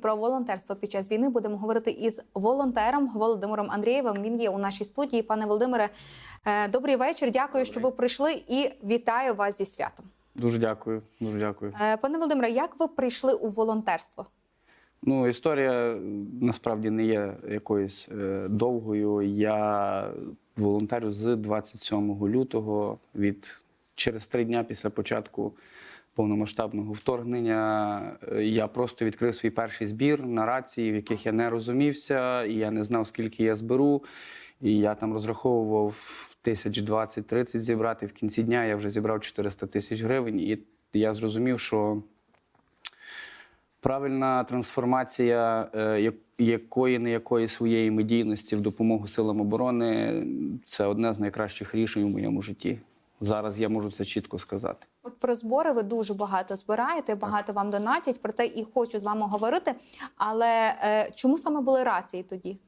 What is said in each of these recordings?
про волонтерство під час війни будемо говорити із волонтером Володимиром Андрієвим. Він є у нашій студії. Пане Володимире, е, добрий вечір. Дякую, що ви прийшли, і вітаю вас зі святом. Дуже дякую. Дуже дякую. Е, Пане Володимире, як ви прийшли у волонтерство? Ну, історія е, насправді не є якоюсь е, довгою. Я волонтерю з 27 лютого від через три дня після початку повномасштабного вторгнення. е, Я просто відкрив свій перший збір на рації, в яких я не розумівся, і я не знав, скільки я зберу. І я там розраховував тисяч 20-30 зібрати. В кінці дня я вже зібрав 400 тисяч гривень, і я зрозумів, що Правильна трансформація е, якої не якої своєї медійності в допомогу силам оборони це одне з найкращих рішень у моєму житті. Зараз я можу це чітко сказати. От про збори ви дуже багато збираєте, багато вам донатять. Про те і хочу з вами говорити. Але е, чому саме були рації тоді?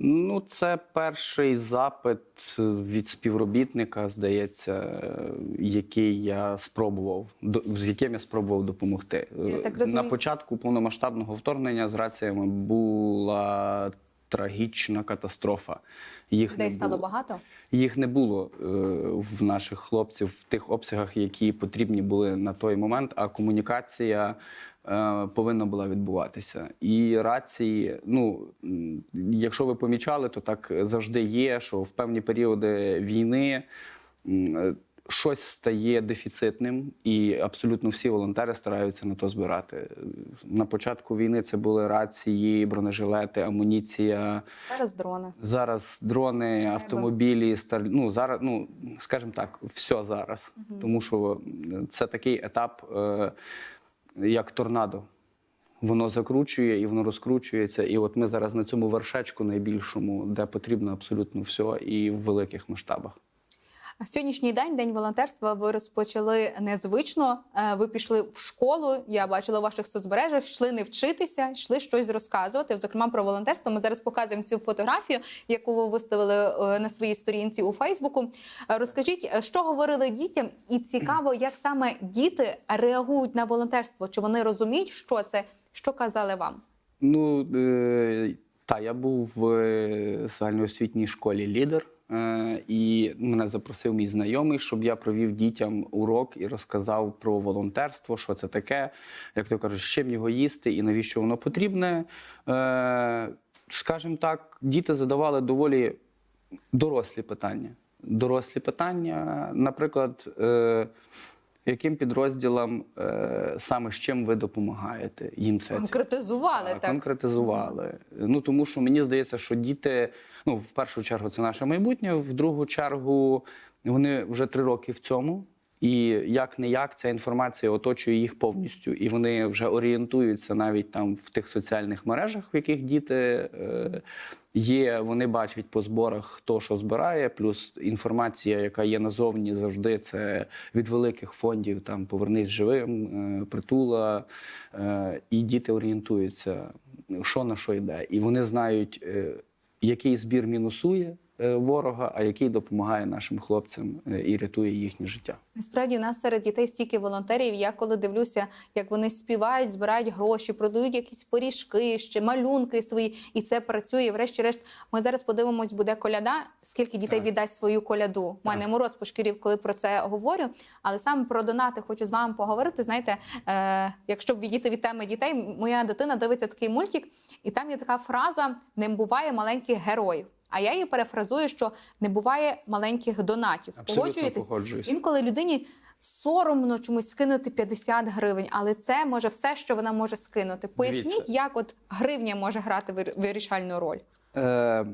Ну, це перший запит від співробітника, здається, е, який я спробував, до- з яким я спробував допомогти. Я так На початку повномасштабного вторгнення з раціями була трагічна катастрофа. Їх Людей не стало було. багато. Їх не було е, в наших хлопців в тих обсягах, які потрібні були на той момент, а комунікація е, повинна була відбуватися. І рації, ну якщо ви помічали, то так завжди є, що в певні періоди війни. Е, Щось стає дефіцитним, і абсолютно всі волонтери стараються на то збирати. На початку війни це були рації, бронежилети, амуніція, Зараз дрони. Зараз дрони, автомобілі, стар... ну зараз, ну скажімо так, все зараз. Тому що це такий етап, е, як торнадо. Воно закручує і воно розкручується. І от ми зараз на цьому вершечку найбільшому, де потрібно абсолютно все, і в великих масштабах. Сьогоднішній день, день волонтерства, ви розпочали незвично. Е, Ви пішли в школу. Я бачила у ваших соцмережах, йшли не вчитися, йшли щось розказувати. Зокрема, про волонтерство. Ми зараз показуємо цю фотографію, яку ви виставили е, на своїй сторінці у Фейсбуку. Розкажіть, е, що говорили дітям, і цікаво, як саме діти реагують на волонтерство? Чи вони розуміють, що це? Що казали вам? Ну е, та я був в загальноосвітній школі лідер, і мене запросив мій знайомий, щоб я провів дітям урок і розказав про волонтерство, що це таке, як то кажуть, з чим його їсти і навіщо воно потрібне. Е, скажімо так, діти задавали доволі дорослі питання. Дорослі питання, наприклад. Яким підрозділам е, саме з чим ви допомагаєте? Їм це Конкретизували так. конкретизували. Ну тому що мені здається, що діти, ну в першу чергу, це наше майбутнє, в другу чергу вони вже три роки в цьому. І як не як ця інформація оточує їх повністю, і вони вже орієнтуються навіть там в тих соціальних мережах, в яких діти е, є. Вони бачать по зборах, хто що збирає, плюс інформація, яка є назовні завжди, це від великих фондів, там повернись живим, е, притула. Е, і діти орієнтуються, що на що йде. І вони знають, який збір мінусує ворога, а який допомагає нашим хлопцям е, і рятує їхнє життя. Насправді у нас серед дітей стільки волонтерів. Я коли дивлюся, як вони співають, збирають гроші, продають якісь пиріжки, ще малюнки свої, і це працює. Врешті-решт, ми зараз подивимось, буде коляда. Скільки дітей Так. віддасть свою коляду? У мене мороз по шкірі, коли про це говорю. Але саме про донати хочу з вами поговорити. Знаєте, е, якщо б відійти від теми дітей, моя дитина дивиться такий мультик, і там є така фраза: не буває маленьких героїв. А я її перефразую, що не буває маленьких донатів. Абсолютно Погоджуєтесь? погоджуюсь. Інколи людині соромно чомусь скинути 50 гривень, але це може все, що вона може скинути. Поясніть, Дивіться. як от гривня може грати вирішальну роль. Е,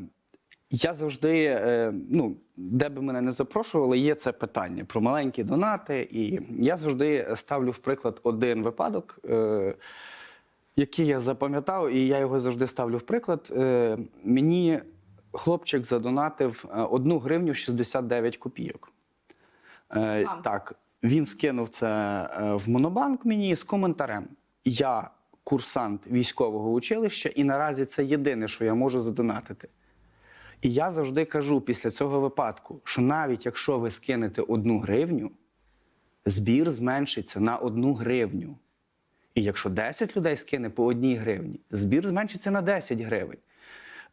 я завжди, е, ну, де би мене не запрошували, є це питання про маленькі донати. І я завжди ставлю в приклад один випадок, е, який я запам'ятав, і я його завжди ставлю в приклад. Е, мені хлопчик задонатив е, 1 гривню 69 копійок. Е, так, він скинув це е, в монобанк мені з коментарем. Я курсант військового училища, і наразі це єдине, що я можу задонатити. І я завжди кажу після цього випадку, що навіть якщо ви скинете одну гривню, збір зменшиться на одну гривню. І якщо 10 людей скине по одній гривні, збір зменшиться на 10 гривень.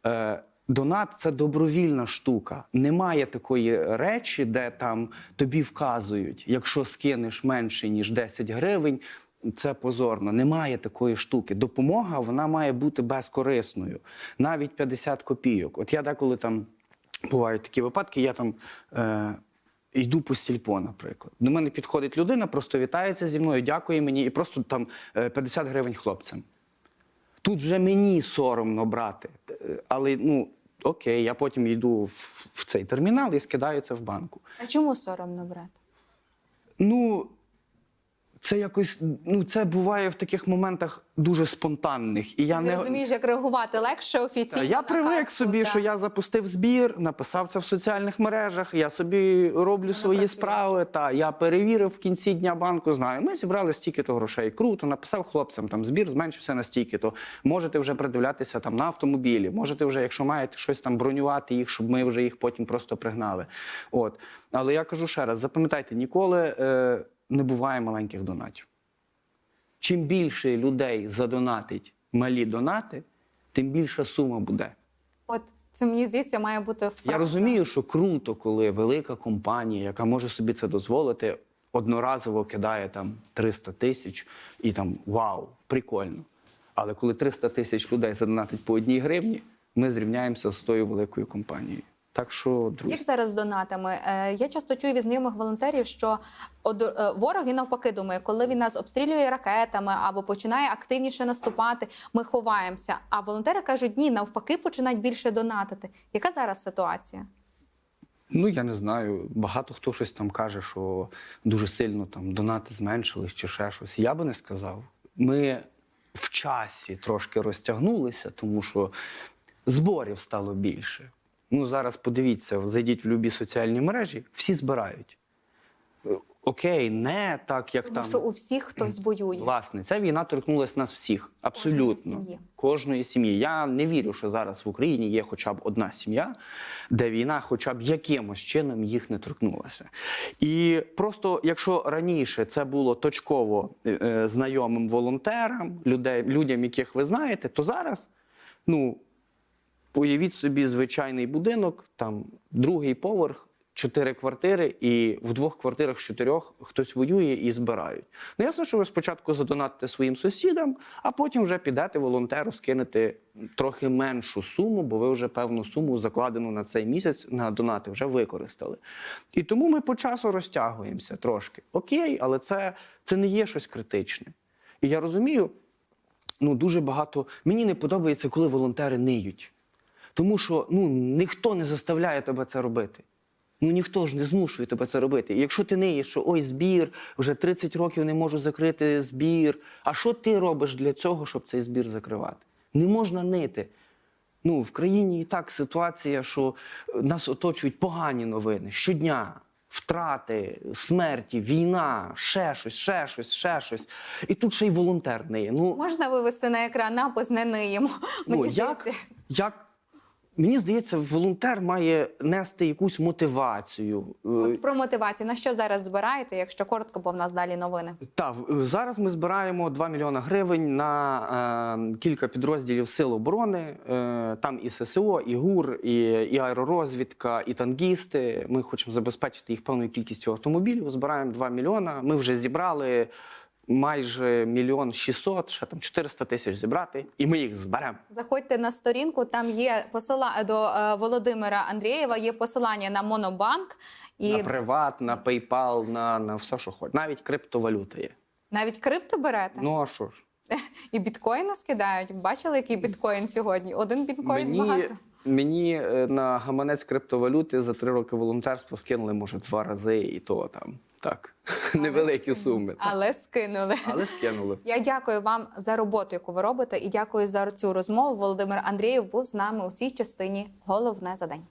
Е, Донат це добровільна штука. Немає такої речі, де там тобі вказують, якщо скинеш менше ніж 10 гривень, це позорно. Немає такої штуки. Допомога вона має бути безкорисною, навіть 50 копійок. От я деколи там бувають такі випадки, я там. Е, Йду по сільпо, наприклад. До мене підходить людина, просто вітається зі мною, дякує мені, і просто там е, 50 гривень хлопцям. Тут вже мені соромно брати. Але ну окей, я потім йду в, в цей термінал і скидаю це в банку. А чому соромно брати? Ну, це якось, ну це буває в таких моментах дуже спонтанних. І я Ти не розумієш, як реагувати легше офіційно. я на привик картку, собі, та. що я запустив збір, написав це в соціальних мережах. Я собі роблю свої працює. справи. Та я перевірив в кінці дня банку. Знаю, ми зібрали стільки-то грошей. Круто, написав хлопцям, там збір зменшився на стільки-то. Можете вже придивлятися там на автомобілі. Можете вже, якщо маєте щось там бронювати їх, щоб ми вже їх потім просто пригнали. От, але я кажу ще раз: запам'ятайте, ніколи е, не буває маленьких донатів. Чим більше людей задонатить малі донати, тим більша сума буде. От це мені здається, має бути фраза. Я розумію, що круто, коли велика компанія, яка може собі це дозволити, одноразово кидає там 300 тисяч і там вау, прикольно. Але коли 300 тисяч людей задонатить по одній гривні, ми зрівняємося з тою великою компанією. Так що, друзі, Як зараз з донатами? Е, Я часто чую від знайомих волонтерів, що е, ворог він навпаки думає, коли він нас обстрілює ракетами або починає активніше наступати, ми ховаємося. А волонтери кажуть, ні, навпаки, починають більше донатити. Яка зараз ситуація? Ну, я не знаю. Багато хто щось там каже, що дуже сильно там донати зменшились чи ще щось. Я би не сказав. Ми в часі трошки розтягнулися, тому що зборів стало більше. Ну, зараз подивіться, зайдіть в любі соціальні мережі, всі збирають. Е, Окей, не так, як Тому там. що у всіх хтось воює. Власне, ця війна торкнулася нас всіх. Абсолютно. сім'ї. Кожної сім'ї. Я не вірю, що зараз в Україні є хоча б одна сім'я, де війна хоча б якимось чином їх не торкнулася. І просто, якщо раніше це було точково е, е, знайомим волонтерам, людей, людям, яких ви знаєте, то зараз, ну, уявіть собі звичайний будинок, там другий поверх, чотири квартири, і в двох квартирах з чотирьох хтось воює і збирають. Ну, ясно, що ви спочатку задонатите своїм сусідам, а потім вже підете волонтеру, скинете трохи меншу суму, бо ви вже певну суму закладену на цей місяць на донати вже використали. І тому ми по часу розтягуємося трошки. Окей, але це, це не є щось критичне. І я розумію, ну дуже багато. Мені не подобається, коли волонтери ниють. Тому що ну, ніхто не заставляє тебе це робити. Ну ніхто ж не змушує тебе це робити. І якщо ти ниєш, що ой, збір, вже 30 років не можу закрити збір. А що ти робиш для цього, щоб цей збір закривати? Не можна нити. Ну, в країні і так ситуація, що е, нас оточують погані новини щодня. Втрати, смерті, війна, ще щось, ще щось, ще щось. І тут ще й волонтер ниє. Ну, Можна вивести на екран напис не ниємо. Ну, як, як, мені здається, волонтер має нести якусь мотивацію. Е, От про мотивацію. На що зараз збираєте, якщо коротко, бо в нас далі новини. Так, зараз ми збираємо 2 мільйони гривень на е, кілька підрозділів Сил оборони. Е, там і ССО, і ГУР, і, і аеророзвідка, і танкісти. Ми хочемо забезпечити їх певною кількістю автомобілів. Збираємо 2 мільйона. Ми вже зібрали майже мільйон 600, ще там 400 тисяч зібрати, і ми їх зберемо. Заходьте на сторінку. Там є посила до е, Володимира Андрієва. Є посилання на Монобанк і На приват, на PayPal, на, на все, що хочеш. Навіть криптовалюта є. навіть крипто берете Ну а що ж? і біткоїни скидають. Бачили, який біткоін сьогодні? Один біткоін Мені, багато. Мені е, на гаманець криптовалюти за три роки волонтерства скинули, може, два рази, і то там так. Невеликі суми. так. Але скинули. Але скинули. Я дякую вам за роботу, яку ви робите, і дякую за цю розмову. Володимир Андрієв був з нами у цій частині. Головне за день.